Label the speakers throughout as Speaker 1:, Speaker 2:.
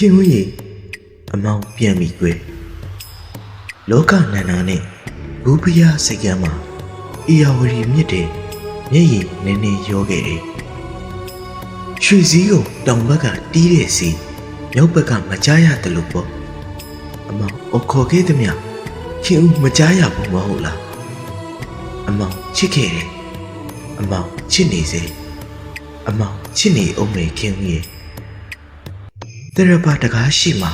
Speaker 1: ခင်ဦးရေအမောင်ပြန်ပြီကွယ်လောကနန္ဒာနဲ့ဘူပယစိတ်ကမ်းမှာအီယာဝရီမြစ်တဲ့မျက်ရည်နည်းနည်းရောခဲ့တယ်ရွှေစည်းကိုတောင်ဘက်ကတီးတဲ့စီမြောက်ဘက်ကမကြားရတယ်လို့ပေါ့အမောင်အခေါ်ခဲ့သည်မြခင်ဦးမကြားရဘူးမဟုတ်လားအမောင်ချစ်ခဲ့တယ်အမောင်ချစ်နေစေအမောင်ချစ်နေအောင်မေခင်ဦးရဲ့ တရပါတကားရှိမှ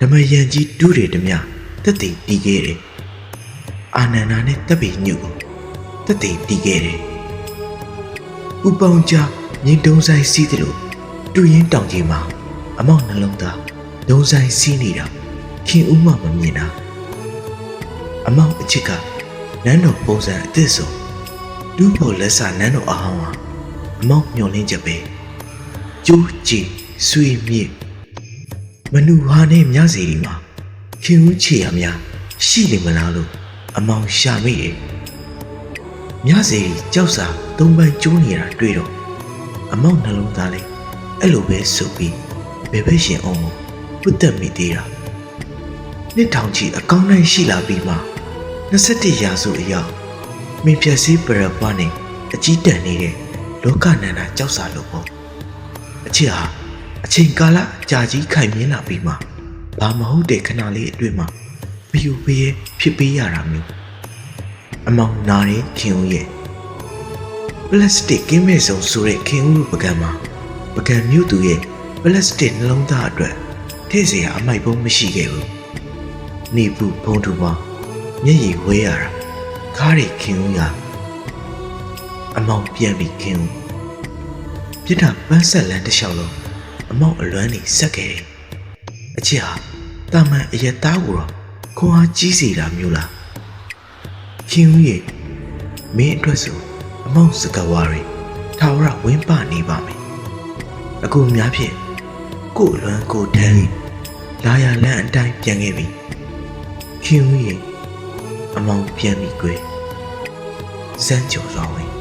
Speaker 1: ဓမ္မယန်ကြီးတူးတယ်တမတက်တည်တီးခဲ့တယ်အာနန္ဒာနဲ့တပ်ပိညုကိုတက်တည်တီးခဲ့တယ်ဥပောင်ကြမြင်းတုံးဆိုင်စီးတယ်လို့တူရင်တောင်ကြီးမှာအမောက်နှလုံးသားဒုံဆိုင်စီးနေတာခင်ဦးမှမမြင်တာအမောက်အချစ်ကနန်းတော်ပုံစံအသစ်ဆုံးဒူးပေါ်လက်စာနန်းတော်အဟောင်းဟာအမောက်မျောလင်းချက်ပဲကျိုးကြည်ဆွေမြင့် မနူဟာနဲ့မြစီဒီမှာခင်ဦးချေရများရှိနေမလားလို့အမောင်ရှာမိတယ်။မြစီဒီကြောက်စာသုံးပန်းကျိုးနေတာတွေ့တော့အမောင်နှလုံးသားလေးအဲ့လိုပဲစုပ်ပြီးဘယ်ဘက်ရှင်အောင်ကိုပုတ်တက်မိသေးတာ။နှစ်ထောင်ချီအကောင်းတိုင်းရှိလာပြီးမှ21ရာစုအရောက်မင်းဖြက်စည်းပရပွားနဲ့အကြီးတန်းနေတဲ့လောကနန္ဒာကြောက်စာလို့ပေါ့။အချစ်ဟာ အချိန်ကာလအကြာကြီးခိုင်မြင်းလာပြီးမှဘာမဟုတ်တဲ့ခဏလေးအတွင်းမှာမယူပေးရဖြစ်ပေးရတာမျိုးအမောင်နာရင်ခင်ဦးရဲ့ပလတ်စတစ်ကင်းမဲ့ဆုံးဆိုတဲ့ခင်ဦးပကံမှာပကံမြို့သူရဲ့ပလတ်စတစ်နှလုံးသားအတွက်ထည့်เสียအမိုက်ပုံးမရှိခဲ့ဘူးနေပူဖုံးထူမှာမျက်ရည်ဝဲရတာခါးရီခင်ဦးရအမောင်ပြန်ပြီးခင်ဦးပြစ်တာပန်းဆက်လန်းတစ်လျှောက်လုံး အ မောက်အလွမ်းနေဆက်ခဲ့တယ်။အချစ်ဟာတာမန်အရက်သားကိုတော့ခွန်အားကြီးစေတာမျိုးလား။ခင်ဦးရဲ့မင်းအတွက်ဆိုအမောက်စကဝါရီထာဝရဝင်းပနေပါမယ်။အခုများဖြင့်ကို့အလွမ်းကိုတန်းလာရလန်းအတိုင်းပြန်ခဲ့ပြီ။ခင်ဦးရဲ့အမောင်ပြန်ပြီကွယ်။စမ်းကြော်စွာဝင်